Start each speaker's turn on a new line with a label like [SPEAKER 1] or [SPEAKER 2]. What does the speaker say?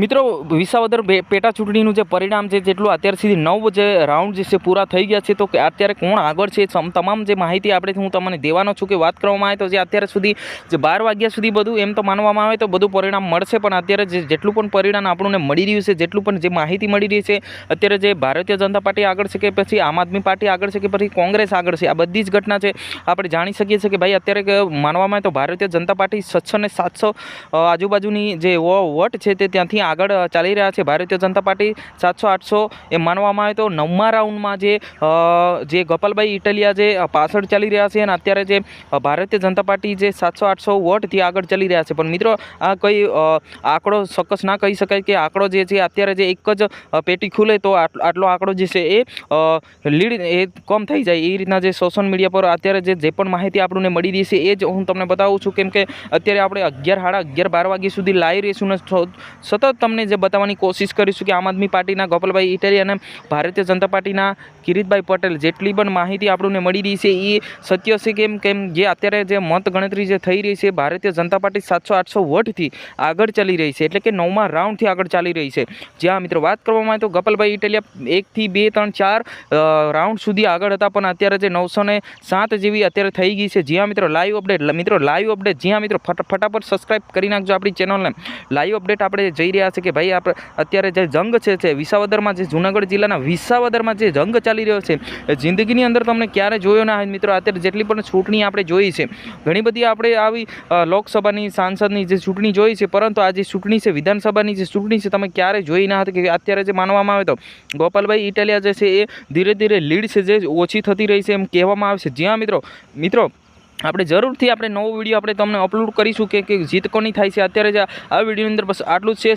[SPEAKER 1] મિત્રો, વિસાવદર બે- પેટા ચૂંટણીનું જે પરિણામ છે, જેટલું અત્યાર સુધી નવ જે રાઉન્ડ જે છે, પૂરા થઈ ગયા છે, તો અત્યારે કોણ આગળ છે તમામ જે માહિતી આપણે, હું તમને દેવાનો છું કે વાત કરવામાં આવે તો જે અત્યાર સુધી જે બાર વાગ્યા સુધી બધું એમ તો માનવામાં આવે તો બધું પરિણામ મળશે, પણ અત્યારે જે જેટલું પણ પરિણામ આપણને મળી રહ્યું છે, જેટલું પણ જે માહિતી મળી રહી છે, અત્યારે જે ભારતીય જનતા પાર્ટી આગળ છે કે પછી આમ આદમી પાર્ટી આગળ છે કે પછી કોંગ્રેસ આગળ છે, આ બધી જ ઘટના છે, આપણે જાણી શકીએ છીએ કે ભાઈ અત્યારે માનવામાં આવે તો ભારતીય જનતા પાર્ટી છસો ને સાતસો આજુબાજુની જે વોટ છે તે ત્યાંથી આગળ ચાલી રહ્યા છે. ભારતીય જનતા પાર્ટી સાતસો આઠસો એ માનવામાં આવે તો નવમા રાઉન્ડમાં જે જે ગોપાલભાઈ ઇટલિયા જે પાછળ ચાલી રહ્યા છે અને અત્યારે જે ભારતીય જનતા પાર્ટી જે સાતસો આઠસો વોટથી આગળ ચાલી રહ્યા છે. પણ મિત્રો, આ કંઈ આંકડો ચોક્કસ ના કહી શકાય કે આંકડો જે છે અત્યારે જે એક જ પેટી ખુલે તો આટલો આંકડો જે છે એ લીડ, એ કમ થઈ જાય. એ રીતના જે સોશિયલ મીડિયા પર અત્યારે જે જે પણ માહિતી આપણને મળી રહી છે એ જ હું તમને બતાવું છું. કેમ કે અત્યારે આપણે અગિયાર, સાડા અગિયાર, બાર વાગ્યા સુધી લાવી રહીશું ને સ- તમને જે બતાવવાની કોશિશ કરીશું કે આમ આદમી પાર્ટીના ગોપાલભાઈ ઇટાલી અને ભારતીય જનતા પાર્ટીના કિરીટભાઈ પટેલ જેટલી પણ માહિતી આપણને મળી રહી છે, એ સત્ય છે કેમ? કેમ જે અત્યારે જે મત ગણતરી જે થઈ રહી છે, ભારતીય જનતા પાર્ટી સાતસો આઠસો વોટથી આગળ ચાલી રહી છે, એટલે કે નવમા રાઉન્ડથી આગળ ચાલી રહી છે. જ્યાં મિત્રો વાત કરવામાં આવે તો ગોપાલભાઈ ઇટાલિયા એકથી બે, ત્રણ, ચાર રાઉન્ડ સુધી આગળ હતા, પણ અત્યારે જે નવસો ને સાત જેવી અત્યારે થઈ ગઈ છે. જ્યાં મિત્રો લાઈવ અપડેટ, મિત્રો લાઈવ અપડેટ, જ્યાં મિત્રો ફટ ફટાફટ સબસ્ક્રાઇબ કરી નાખજો આપણી ચેનલને. લાઈવ અપડેટ આપણે જઈ રહ્યા છે કે ભાઈ આપણે અત્યારે જે જંગ છે તે વિસાવદરમાં જે જુનાગઢ જિલ્લાના વિસાવદરમાં જે જંગ ચાલી રહ્યો છે, એ જિંદગીની અંદર તમને ક્યારે જોયો ના મિત્રો? અત્યારે જેટલી પણ ચૂંટણી આપણે જોઈ છે, ઘણી બધી આપણે આવી લોકસભાની સાંસદની જે ચૂંટણી જોઈ છે, પરંતુ આ જે ચૂંટણી છે, વિધાનસભાની જે ચૂંટણી છે, તમે ક્યારે જોઈ ના હતી કે અત્યારે જે માનવામાં આવે તો? ગોપાલભાઈ ઇટાલિયા જે છે, એ ધીરે ધીરે લીડ છે, જે ઓછી થતી રહી છે એમ કહેવામાં આવે છે. જ્યાં મિત્રો મિત્રો, આપણે જરૂરથી આપણે નવો વીડિયો આપણે તમને અપલોડ કરીશું કે જીત કોની થાય છે? અત્યારે જ આ વિડીયોની અંદર બસ આટલું જ છે.